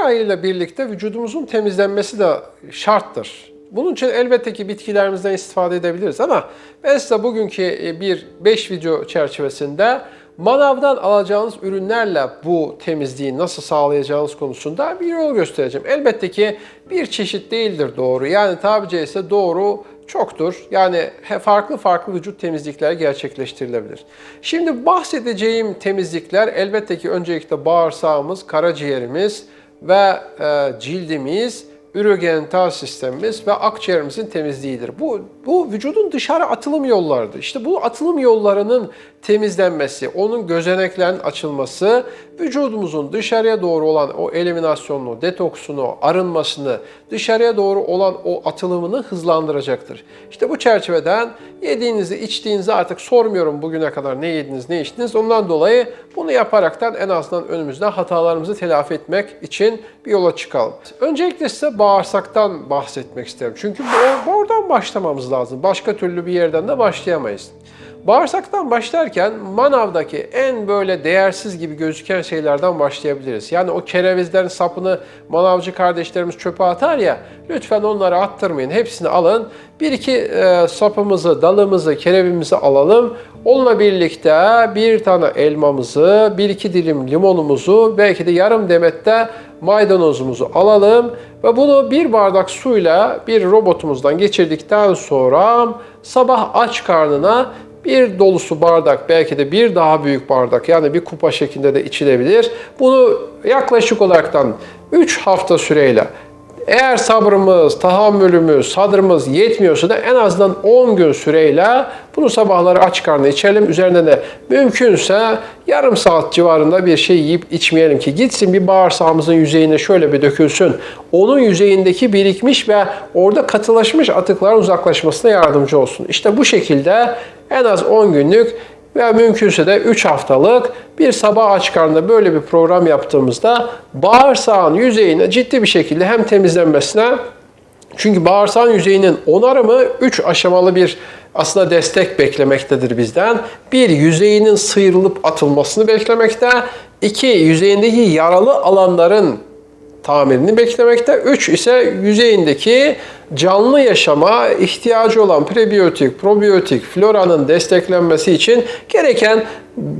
ayıyla birlikte vücudumuzun temizlenmesi de şarttır. Bunun için elbette ki bitkilerimizden istifade edebiliriz ama ben size bugünkü e, bir 5 video çerçevesinde manavdan alacağınız ürünlerle bu temizliği nasıl sağlayacağınız konusunda bir yol göstereceğim. Elbette ki bir çeşit değildir doğru. Yani tabi caizse doğru çoktur. Yani farklı farklı vücut temizlikleri gerçekleştirilebilir. Şimdi bahsedeceğim temizlikler elbette ki öncelikle bağırsağımız, karaciğerimiz ve e, cildimiz, ürogenital sistemimiz ve akciğerimizin temizliğidir. Bu, bu vücudun dışarı atılım yollarıdır. İşte bu atılım yollarının temizlenmesi, onun gözeneklerin açılması, vücudumuzun dışarıya doğru olan o eliminasyonunu, detoksunu, arınmasını, dışarıya doğru olan o atılımını hızlandıracaktır. İşte bu çerçeveden yediğinizi, içtiğinizi artık sormuyorum bugüne kadar ne yediniz, ne içtiniz. Ondan dolayı bunu yaparaktan en azından önümüzde hatalarımızı telafi etmek için bir yola çıkalım. Öncelikle size bağırsaktan bahsetmek isterim. Çünkü oradan başlamamız lazım. Başka türlü bir yerden de başlayamayız. Bağırsaktan başlarken manavdaki en böyle değersiz gibi gözüken şeylerden başlayabiliriz. Yani o kerevizlerin sapını manavcı kardeşlerimiz çöpe atar ya, lütfen onları attırmayın. Hepsini alın. Bir iki e, sapımızı, dalımızı, kerevimizi alalım. Onunla birlikte bir tane elmamızı, bir iki dilim limonumuzu, belki de yarım demette maydanozumuzu alalım ve bunu bir bardak suyla bir robotumuzdan geçirdikten sonra sabah aç karnına bir dolusu bardak belki de bir daha büyük bardak yani bir kupa şeklinde de içilebilir. Bunu yaklaşık olaraktan 3 hafta süreyle eğer sabrımız, tahammülümüz, sadrımız yetmiyorsa da en azından 10 gün süreyle bunu sabahları aç karnına içelim. Üzerine de mümkünse yarım saat civarında bir şey yiyip içmeyelim ki gitsin bir bağırsağımızın yüzeyine şöyle bir dökülsün. Onun yüzeyindeki birikmiş ve orada katılaşmış atıkların uzaklaşmasına yardımcı olsun. İşte bu şekilde en az 10 günlük ve mümkünse de 3 haftalık bir sabah aç karnında böyle bir program yaptığımızda bağırsağın yüzeyine ciddi bir şekilde hem temizlenmesine çünkü bağırsağın yüzeyinin onarımı 3 aşamalı bir aslında destek beklemektedir bizden. Bir, yüzeyinin sıyrılıp atılmasını beklemekte. İki, yüzeyindeki yaralı alanların tamirini beklemekte. Üç ise yüzeyindeki canlı yaşama ihtiyacı olan prebiyotik, probiyotik floranın desteklenmesi için gereken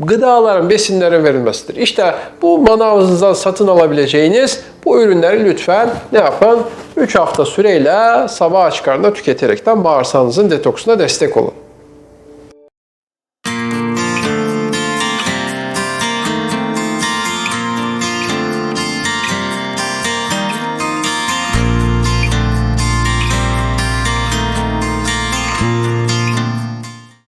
gıdaların, besinlerin verilmesidir. İşte bu manavınızdan satın alabileceğiniz bu ürünleri lütfen ne yapın? 3 hafta süreyle sabah aç karnına tüketerekten bağırsağınızın detoksuna destek olun.